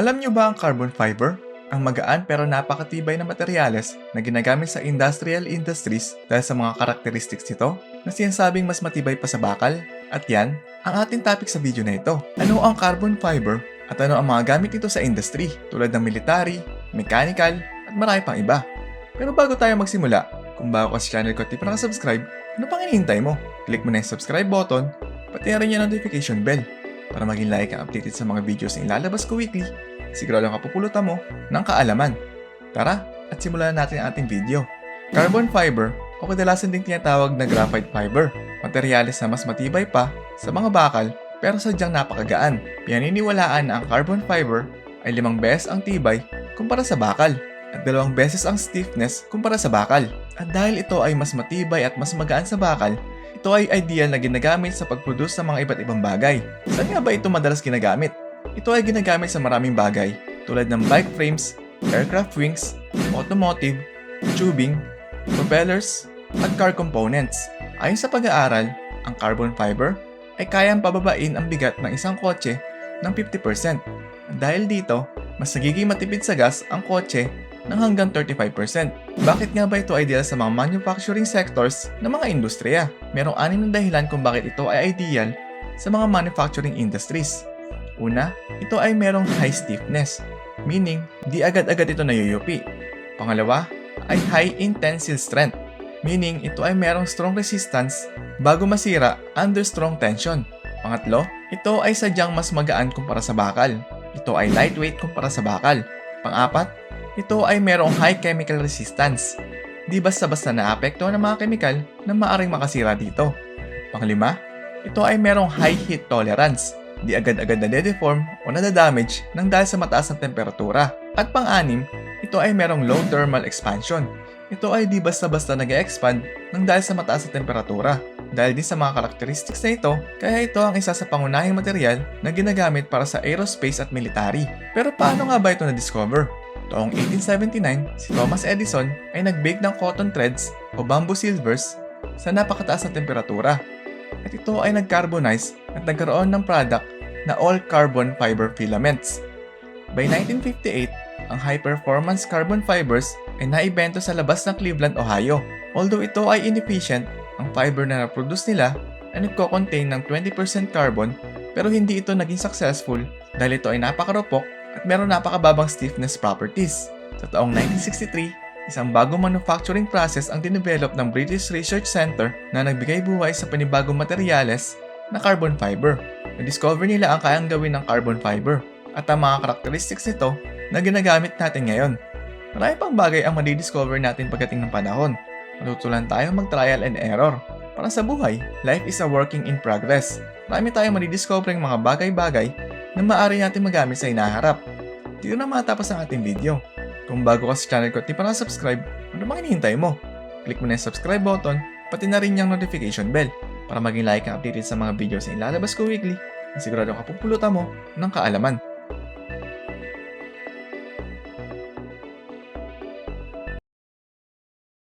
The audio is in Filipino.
Alam niyo ba ang carbon fiber? Ang magaan pero napakatibay na materyales na ginagamit sa industrial industries dahil sa mga characteristics nito na sinasabing mas matibay pa sa bakal. At yan, ang ating topic sa video na ito. Ano ang carbon fiber at ano ang mga gamit nito sa industry tulad ng military, mechanical, at marami pang iba. Pero bago tayo magsimula, kung bago ka sa channel ko at di pa nakasubscribe, ano pang hinihintay mo? Click mo na yung subscribe button, pati na rin yung notification bell para maging like ang updated sa mga videos na ilalabas ko weekly. Sigurado ang kapupulutan mo ng kaalaman. Tara, at simulan na natin ang ating video. Carbon fiber o kadalasan ding tinatawag na graphite fiber. Materyales na mas matibay pa sa mga bakal pero sadyang napakagaan. Pinaniniwalaan na ang carbon fiber ay limang beses ang tibay kumpara sa bakal at dalawang beses ang stiffness kumpara sa bakal. At dahil ito ay mas matibay at mas magaan sa bakal, ito ay ideal na ginagamit sa pag-produce ng mga iba't ibang bagay. Saan nga ba ito madalas ginagamit? Ito ay ginagamit sa maraming bagay tulad ng bike frames, aircraft wings, automotive, tubing, propellers, at car components. Ayon sa pag-aaral, ang carbon fiber ay kayang pababain ang bigat ng isang kotse ng 50%. Dahil dito, mas nagiging matipid sa gas ang kotse ng hanggang 35%. Bakit nga ba ito ideal sa mga manufacturing sectors ng mga industriya? Merong anim na dahilan kung bakit ito ay ideal sa mga manufacturing industries. Una, ito ay merong high stiffness, meaning di agad-agad ito nayuyupi. Pangalawa, ay high in tensile strength, meaning ito ay merong strong resistance bago masira under strong tension. Pangatlo, ito ay sadyang mas magaan kumpara sa bakal. Ito ay lightweight kumpara sa bakal. Pangapat, ito ay merong high chemical resistance. Di basta-basta naapekto ng mga chemical na maaring makasira dito. Panglima, ito ay merong high heat tolerance. Di agad-agad na deform o nadadamage nang dahil sa mataas na temperatura. At pang-anim, ito ay merong low thermal expansion. Ito ay di basta-basta nag expand nang dahil sa mataas na temperatura. Dahil din sa mga characteristics na ito, kaya ito ang isa sa pangunahing material na ginagamit para sa aerospace at military. Pero paano nga ba ito na-discover? Taong 1879, si Thomas Edison ay nag-bake ng cotton threads o bamboo silvers sa napakataas na temperatura. At ito ay nag-carbonize at nagkaroon ng product na all-carbon fiber filaments. By 1958, ang high-performance carbon fibers ay naibento sa labas ng Cleveland, Ohio. Although ito ay inefficient, ang fiber na na-produce nila ay nagko-contain ng 20% carbon pero hindi ito naging successful dahil ito ay napakarupok at meron napakababang stiffness properties. Sa taong 1963, isang bagong manufacturing process ang dinevelop ng British Research Center na nagbigay buhay sa panibagong materyales na carbon fiber. Na-discover nila ang kayang gawin ng carbon fiber at ang mga characteristics nito na ginagamit natin ngayon. Marami pang bagay ang madidiscover natin pagdating ng panahon. Matutulan tayong mag-trial and error. Para sa buhay, life is a working in progress. Marami tayong madidiscover mga bagay-bagay na maaari natin magamit sa inaharap. Dito na matapos ang ating video. Kung bago ka sa channel ko at di pa na-subscribe, ano bang hinihintay mo? Click mo na yung subscribe button, pati na rin yung notification bell para maging like ang updated sa mga videos na ilalabas ko weekly na sigurado kapupulutan mo ng kaalaman.